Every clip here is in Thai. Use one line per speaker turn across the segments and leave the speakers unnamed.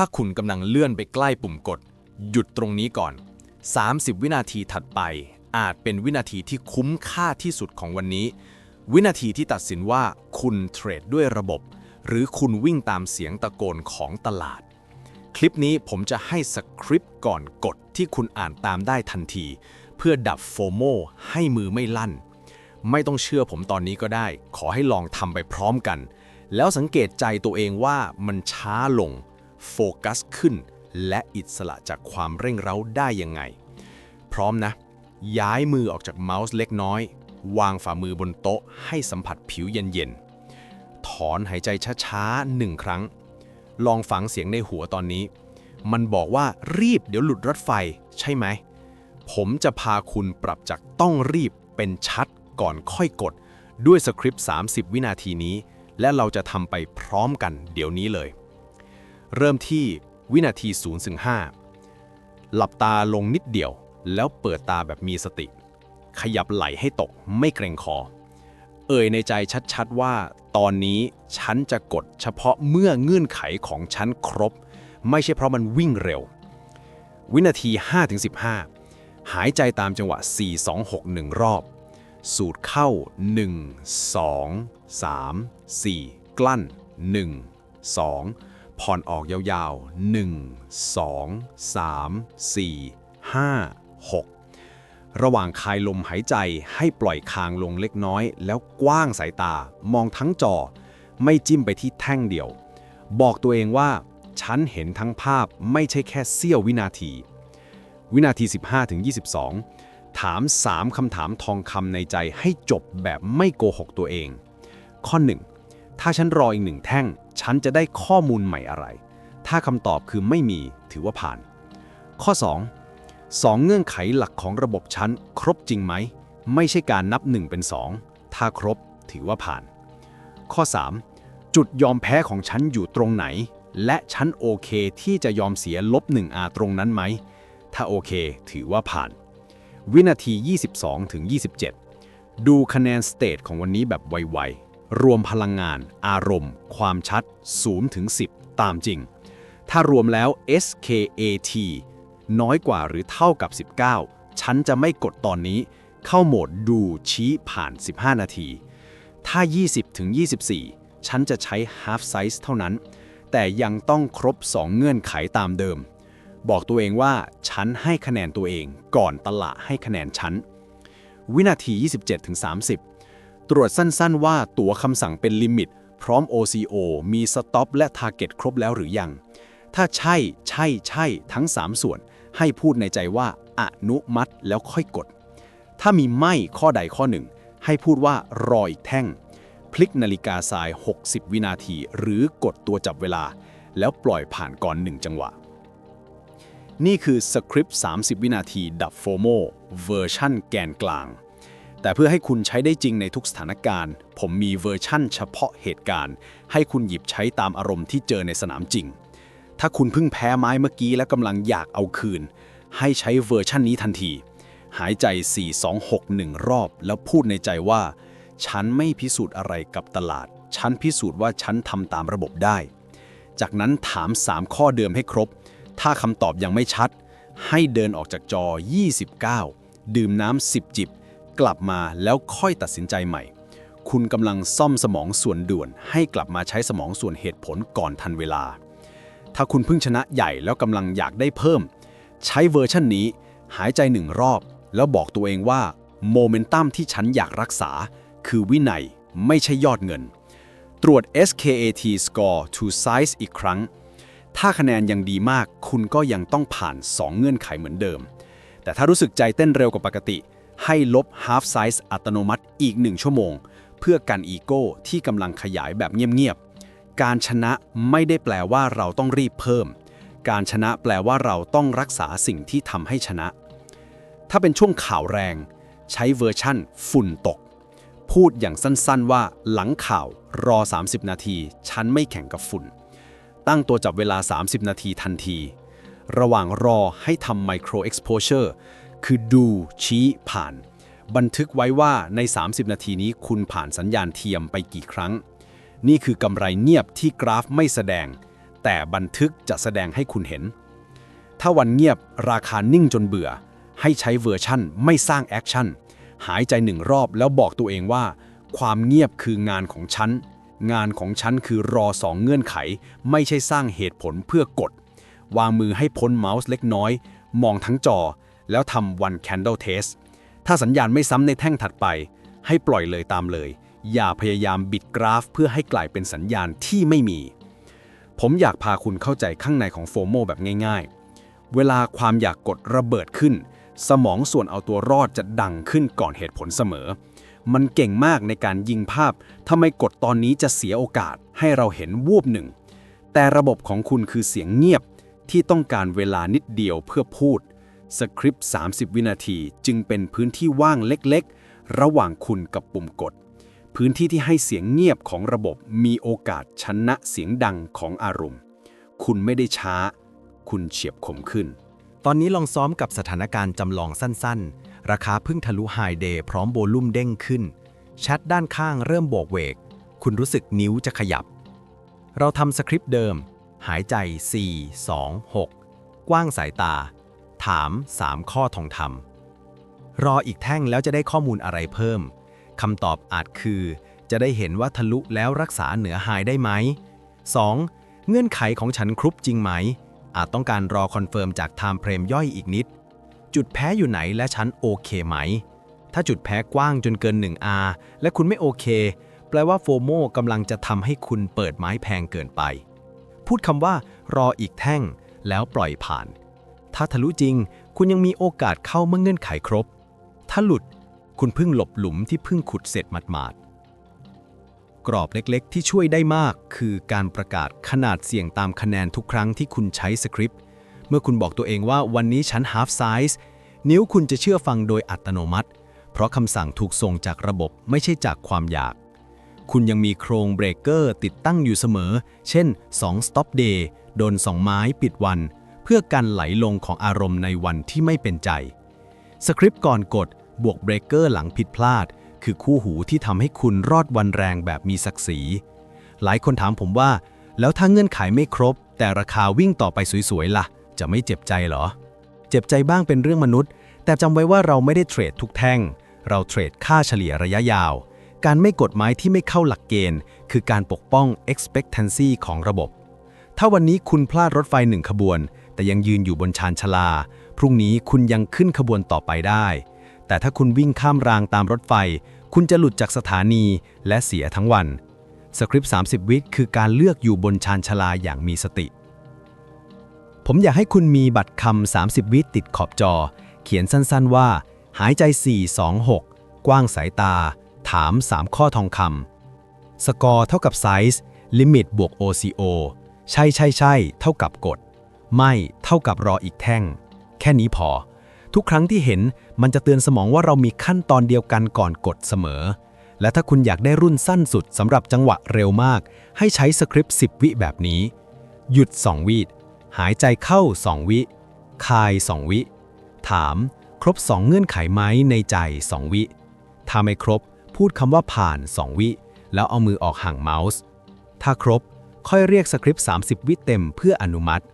ถ้าคุณกำลังเลื่อนไปใกล้ปุ่มกด หยุดตรงนี้ก่อน 30 วินาทีถัดไป อาจเป็นวินาทีที่คุ้มค่าที่สุดของวันนี้ วินาทีที่ตัดสินว่าคุณเทรดด้วยระบบ หรือคุณวิ่งตามเสียงตะโกนของตลาด คลิปนี้ผมจะให้สคริปต์ก่อนกดที่คุณอ่านตามได้ทันที เพื่อดับโฟโมให้มือไม่ลั่น ไม่ต้องเชื่อผมตอนนี้ก็ได้ ขอให้ลองทำไปพร้อมกัน แล้วสังเกตใจตัวเองว่ามันช้าลง โฟกัสขึ้น และอิสระจากความเร่งเร้าได้ยังไง พร้อมนะ ย้ายมือออกจากเมาส์เล็กน้อย วางฝ่ามือบนโต๊ะให้สัมผัสผิวเย็นๆ ถอนหายใจช้าๆหนึ่งครั้ง ลองฟังเสียงในหัวตอนนี้ มันบอกว่ารีบเดี๋ยวหลุดรถไฟใช่ไหม ผมจะพาคุณปรับจากต้องรีบเป็นชัดก่อนค่อยกด ด้วยสคริปต์ 30 วินาทีนี้ และเราจะทำไปพร้อมกันเดี๋ยวนี้เลย เริ่มที่วินาที0ถึง5หลับตาลงนิดเดียว แล้วเปิดตาแบบมีสติ ขยับไหลให้ตกไม่เกรงคอ เอ่ยในใจชัดๆว่า ตอนนี้ฉันจะกดเฉพาะเมื่อเงื่อนไขของฉันครบ ไม่ใช่เพราะมันวิ่งเร็ว วินาที5-15 หายใจตามจังหวะ 4-2-6-1 รอบ สูดเข้า 1 2 3 4 กลั้น 1 2 ผ่อนออกยาวๆ 1 2 3 4 5 6 ระหว่างคายลมหายใจให้ปล่อยคางลงเล็กน้อย แล้วกว้างสายตามองทั้งจอ ไม่จิ้มไปที่แท่งเดียว บอกตัวเองว่า ฉันเห็นทั้งภาพไม่ใช่แค่เสี้ยววินาที วินาที 15-22 ถาม 3คำถามทองคำในใจให้จบแบบไม่โกหกตัวเอง ข้อ 1 ถ้าฉันรออีกหนึ่งแท่ง ฉันจะได้ข้อมูลใหม่อะไร ถ้าคำตอบคือไม่มีถือว่าผ่าน ข้อ2สองเงื่อนไขหลักของระบบฉันครบจริงไหม ไม่ใช่การนับ 1 เป็น 2 ถ้าครบถือว่าผ่าน ข้อ 3 จุดยอมแพ้ของฉันอยู่ตรงไหน และฉันโอเคที่จะยอมเสียลบ1อาตรงนั้นไหม ถ้าโอเคถือว่าผ่าน วินาที 22ถึง27 ดูคะแนนสเตทของวันนี้แบบไวๆ รวมพลังงาน อารมณ์ ความชัด0ถึง10 ตามจริง ถ้ารวมแล้ว SKAT น้อยกว่าหรือเท่ากับ 19 ฉันจะไม่กดตอนนี้ เข้าโหมดดูชี้ผ่าน 15 นาที ถ้า 20ถึง24 ฉันจะใช้ half size เท่านั้น แต่ยังต้องครบ 2 เงื่อนไขตามเดิม บอกตัวเองว่า ฉันให้คะแนนตัวเอง ก่อนตลาดให้คะแนนฉัน วินาที 27ถึง30 ตรวจสั้นๆ ว่าตั๋วคำสั่งเป็นลิมิต พร้อม OCO มีสต็อปและ Target ครบแล้วหรือยัง ถ้าใช่ ใช่ ใช่ ทั้ง 3 ส่วน ให้พูดในใจว่า อนุมัติแล้วค่อยกด ถ้ามีไม่ข้อใดข้อหนึ่ง ให้พูดว่ารออีกแท่ง พลิกนาฬิกาทราย 60 วินาที หรือกดตัวจับเวลา แล้วปล่อยผ่านก่อนหนึ่งจังหวะ นี่คือสคริปต์ 30 วินาทีดับโฟโมเวอร์ชั่นแกนกลาง แต่เพื่อให้คุณใช้ได้จริงในทุกสถานการณ์ ผมมีเวอร์ชั่นเฉพาะเหตุการณ์ ให้คุณหยิบใช้ตามอารมณ์ที่เจอในสนามจริง ถ้าคุณเพิ่งแพ้ไม้เมื่อกี้และกำลังอยากเอาคืน ให้ใช้เวอร์ชั่นนี้ทันที หายใจ 4-2-6-1 รอบ แล้วพูดในใจว่า ฉันไม่พิสูจน์อะไรกับตลาด ฉันพิสูจน์ว่าฉันทำตามระบบได้ จากนั้นถาม 3 ข้อเดิมให้ครบ ถ้าคำตอบยังไม่ชัด ให้เดินออกจากจอ 29 ดื่มน้ำ10 จิบ กลับมาแล้วค่อยตัดสินใจใหม่ คุณกำลังซ่อมสมองส่วนด่วน ให้กลับมาใช้สมองส่วนเหตุผลก่อนทันเวลา ถ้าคุณเพิ่งชนะใหญ่แล้วกำลังอยากได้เพิ่ม ใช้เวอร์ชันนี้ หายใจหนึ่งรอบ แล้วบอกตัวเองว่าโมเมนตัมที่ฉันอยากรักษา คือวินัยไม่ใช่ยอดเงิน ตรวจ SKAT score to size อีกครั้ง ถ้าคะแนนยังดีมาก คุณก็ยังต้องผ่าน 2 เงื่อนไขเหมือนเดิม แต่ถ้ารู้สึกใจเต้นเร็วกว่าปกติ ให้ลบ half size อัตโนมัติอีก 1 ชั่วโมง เพื่อกันอีโก้ที่กำลังขยายแบบเงียบๆ การชนะไม่ได้แปลว่าเราต้องรีบเพิ่ม การชนะแปลว่าเราต้องรักษาสิ่งที่ทำให้ชนะ ถ้าเป็นช่วงข่าวแรง ใช้เวอร์ชั่นฝุ่นตก พูดอย่างสั้นๆว่าหลังข่าวรอ 30 นาที ฉันไม่แข่งกับฝุ่น ตั้งตัวจับเวลา 30 นาทีทันที ระหว่างรอให้ทำ micro exposure คือ คือดูชี้ผ่าน บันทึกไว้ว่าใน 30 นาทีนี้คุณผ่านสัญญาณเทียมไปกี่ครั้ง นี่คือกำไรเงียบที่กราฟไม่แสดง
แต่บันทึกจะแสดงให้คุณเห็น ถ้าวันเงียบราคานิ่งจนเบื่อ ให้ใช้เวอร์ชั่นไม่สร้างแอคชั่นหายใจหนึ่งรอบแล้วบอกตัวเองว่า ความเงียบคืองานของฉัน งานของฉันคือรอสองเงื่อนไข ไม่ใช่สร้างเหตุผลเพื่อกด วางมือให้พ้นเมาส์เล็กน้อย มองทั้งจอ แล้วทำ one candle test ถ้าสัญญาณไม่ซ้ำในแท่งถัดไป ให้ปล่อยเลยตามเลย อย่าพยายามบิดกราฟ เพื่อให้กลายเป็นสัญญาณที่ไม่มี ผมอยากพาคุณเข้าใจข้างในของโฟโมแบบง่าย ๆ เวลาความอยากกดระเบิดขึ้น สมองส่วนเอาตัวรอดจะดังขึ้นก่อนเหตุผลเสมอ มันเก่งมากในการยิงภาพทำไมกดตอนนี้จะเสียโอกาส ให้เราเห็นวูบหนึ่ง แต่ระบบของคุณคือเสียงเงียบที่ต้องการเวลานิดเดียวเพื่อพูด สคริปต์ 30 วินาทีจึงเป็นพื้นที่ว่างเล็กๆ ระหว่างคุณกับปุ่มกด พื้นที่ที่ให้เสียงเงียบของระบบมีโอกาสชนะเสียงดังของอารมณ์ คุณไม่ได้ช้า คุณเฉียบคมขึ้น
ตอนนี้ลองซ้อมกับสถานการณ์จำลองสั้นๆ ราคาเพิ่งทะลุไฮเดย์พร้อมโวลุ่มเด้งขึ้น แชทด้านข้างเริ่มโบกเวก คุณรู้สึกนิ้วจะขยับ เราทำสคริปต์เดิม หายใจ 4 2 6 กว้างสายตา ถาม 3 ข้อทองธรรมรออีกแท่งแล้วจะได้ข้อมูลอะไรเพิ่มคำตอบอาจคือ จะได้เห็นว่าทะลุแล้วรักษาเหนือไฮได้ไหม 2. เงื่อนไขของฉันครุบจริงไหม อาจต้องการรอคอนเฟิร์มจากไทม์เฟรมย่อยอีกนิด จุดแพ้อยู่ไหนและฉันโอเคไหม ถ้าจุดแพ้กว้างจนเกิน 1R และคุณไม่โอเค แปลว่าโฟโมกำลังจะทำให้คุณเปิดไม้แพงเกินไป พูดคำว่า รออีกแท่ง แล้วปล่อยผ่าน ถ้าทะลุจริง คุณยังมีโอกาสเข้าเมื่อเงื่อนไขครบ ถ้าหลุด คุณเพิ่งหลบหลุมที่เพิ่งขุดเสร็จหมาดๆ กรอบเล็กๆ ที่ช่วยได้มาก คือการประกาศขนาดเสี่ยงตามคะแนนทุกครั้งที่คุณใช้สคริปต์ เมื่อคุณบอกตัวเองว่าวันนี้ฉัน half size นิ้วคุณจะเชื่อฟังโดยอัตโนมัติ เพราะคำสั่งถูกส่งจากระบบไม่ใช่จากความอยาก คุณยังมีโครงเบรกเกอร์ติดตั้งอยู่เสมอ เช่น 2 stop day โดน 2 ไม้ปิดวัน พื่อกันไหลลงของอารมณ์ในวันที่ไม่เป็นใจ สคริปต์ก่อนกดบวกเบรกเกอร์หลังผิดพลาด คือคู่หูที่ทำให้คุณรอดวันแรงแบบมีศักดิ์ศรี หลายคนถามผมว่า แล้วถ้าเงื่อนไขไม่ครบ แต่ราคาวิ่งต่อไปสวยๆล่ะ จะไม่เจ็บใจเหรอ เจ็บใจบ้างเป็นเรื่องมนุษย์ แต่จำไว้ว่าเราไม่ได้เทรดทุกแท่ง เราเทรดค่าเฉลี่ยระยะยาว การไม่กดไม้ที่ไม่เข้าหลักเกณฑ์ คือการปกป้อง expectancy ของระบบ ถ้าวันนี้คุณพลาดรถไฟหนึ่งขบวน แต่ยังยืนอยู่บนชานชาลา พรุ่งนี้คุณยังขึ้นขบวนต่อไปได้ แต่ถ้าคุณวิ่งข้ามรางตามรถไฟ คุณจะหลุดจากสถานีและเสียทั้งวัน สคริปต์ 30 วิคือการเลือกอยู่บนชานชาลาอย่างมีสติ ผมอยากให้คุณมีบัตรคำ 30 วิติดขอบจอ เขียนสั้นๆว่า หายใจ 4 2 6 กว้างสายตา ถาม 3 ข้อทองคำสกอร์เท่ากับไซส์ลิมิตบวก OCO ใช่ใช่ใช่เท่ากับกด ไม่เท่ากับรออีกแท่ง แค่นี้พอ ทุกครั้งที่เห็นมันจะเตือนสมองว่าเรามีขั้นตอนเดียวกันก่อนกดเสมอ และถ้าคุณอยากได้รุ่นสั้นสุดสำหรับจังหวะเร็วมาก ให้ใช้สคริปต์ 10 วิแบบนี้ หยุด 2 วิหายใจเข้า 2 วิ คาย 2 วิ ถาม ครบ 2 เงื่อนไขไหมในใจ 2 วิถ้าไม่ครบ พูดคำว่าผ่าน 2 วิ แล้วเอามือออกห่างเมาส์ ถ้าครบ ค่อยเรียกสคริปต์ 30 วิเต็มเพื่ออนุมัติ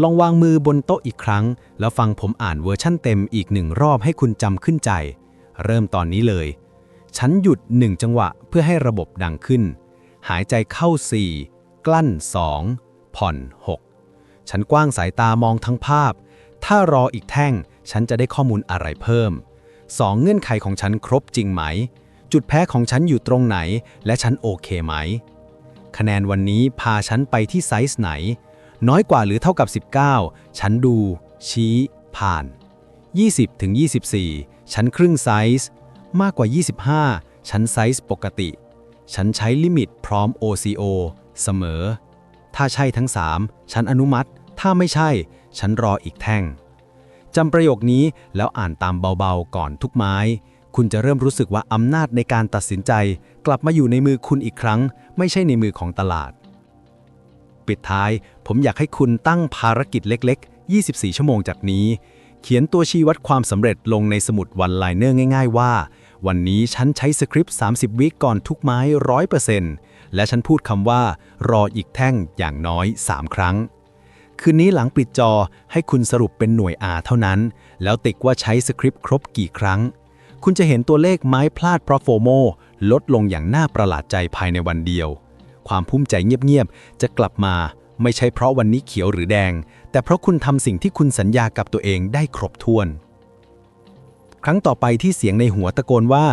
ลองวางมือบนโต๊ะอีกครั้ง แล้วฟังผมอ่านเวอร์ชั่นเต็มอีกหนึ่งรอบให้คุณจำขึ้นใจ เริ่มตอนนี้เลย ฉันหยุด1จังหวะเพื่อให้ระบบดังขึ้น หายใจเข้า 4 กลั้น 2 ผ่อน 6 ฉันกว้างสายตามองทั้งภาพ ถ้ารออีกแท่ง ฉันจะได้ข้อมูลอะไรเพิ่ม 2 เงื่อนไขของฉันครบจริงไหม จุดแพ้ของฉันอยู่ตรงไหน และฉันโอเคไหม คะแนนวันนี้พาฉันไปที่ไซส์ไหน น้อยกว่าหรือเท่ากับ 19ฉันดู ชี้ ผ่าน 20ถึง24ฉันครึ่งไซส์ มากกว่า 25ฉันไซส์ปกติฉันใช้ลิมิตพร้อม OCO เสมอ ถ้าใช่ทั้ง3ฉันอนุมัติ ถ้าไม่ใช่ฉันรออีกแท่งจำประโยคนี้แล้วอ่านตามเบาๆก่อนทุกไม้ คุณจะเริ่มรู้สึกว่าอำนาจในการตัดสินใจ กลับมาอยู่ในมือคุณอีกครั้ง ไม่ใช่ในมือของตลาด ปิดท้าย ผมอยากให้คุณตั้งภารกิจเล็ก ๆ 24 ชั่วโมงจากนี้ เขียนตัวชี้วัดความสำเร็จลงในสมุดวันไลเนอร์ง่าย ๆ ว่า วันนี้ฉันใช้สคริปต์ 30 วิก่อนทุกไม้ 100%แและ
ฉันพูดคำว่า รออีกแท่งอย่างน้อย 3 ครั้ง คืนนี้หลังปิดจอให้คุณสรุปเป็นหน่วย R เท่านั้น แล้วติ๊กว่าใช้สคริปต์ครบกี่ครั้ง คุณจะเห็นตัวเลขไม้พลาดเพราะโฟโมลดลงอย่างน่าประหลาดใจภายในวันเดียว ความภูมิใจเงียบๆ จะกลับมา ไม่ใช่เพราะวันนี้เขียวหรือแดง แต่เพราะคุณทำสิ่งที่คุณสัญญากับตัวเองได้ครบถ้วน ครั้งต่อไปที่เสียงในหัวตะโกนว่า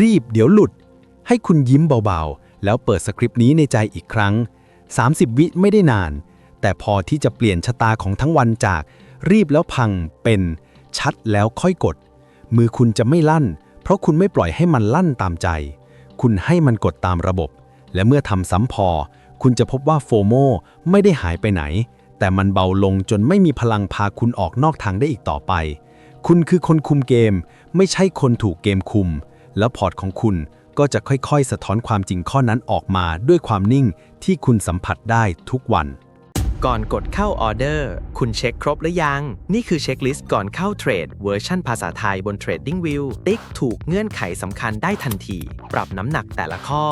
รีบเดี๋ยวหลุด ให้คุณยิ้มเบาๆ แล้วเปิดสคริปต์นี้ในใจอีกครั้ง 30 วิไม่ได้นาน แต่พอที่จะเปลี่ยนชะตาของทั้งวันจาก รีบแล้วพังเป็นชัดแล้วค่อยกด มือคุณจะไม่ลั่น เพราะคุณไม่ปล่อยให้มันลั่นตามใจ คุณให้มันกดตามระบบ และเมื่อทำซ้ำพอ คุณจะพบว่าโฟโมไม่ได้หายไปไหน แต่มันเบาลงจนไม่มีพลังพาคุณออกนอกทางได้อีกต่อไป คุณคือคนคุมเกม ไม่ใช่คนถูกเกมคุม แล้วพอร์ตของคุณก็จะค่อยๆ สะท้อนความจริงข้อนั้นออกมาด้วยความนิ่งที่คุณสัมผัสได้ทุกวัน
ก่อนกดเข้าออเดอร์ คุณเช็คครบหรือยัง นี่คือเช็คลิสต์ก่อนเข้าเทรดเวอร์ชันภาษาไทยบน TradingView ติ๊กถูกเงื่อนไขสำคัญได้ทันที ปรับน้ำหนักแต่ละข้อ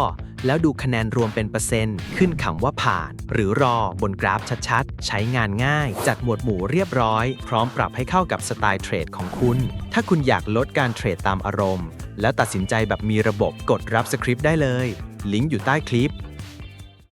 แล้วดูคะแนนรวมเป็นเปอร์เซ็นต์ ขึ้นคำว่าผ่าน หรือรอบนกราฟชัดๆ ใช้งานง่าย จัดหมวดหมู่เรียบร้อย พร้อมปรับให้เข้ากับสไตล์เทรดของคุณ ถ้าคุณอยากลดการเทรดตามอารมณ์ แล้วตัดสินใจแบบมีระบบกดรับสคริปต์ได้เลย ลิงก์อยู่ใต้คลิป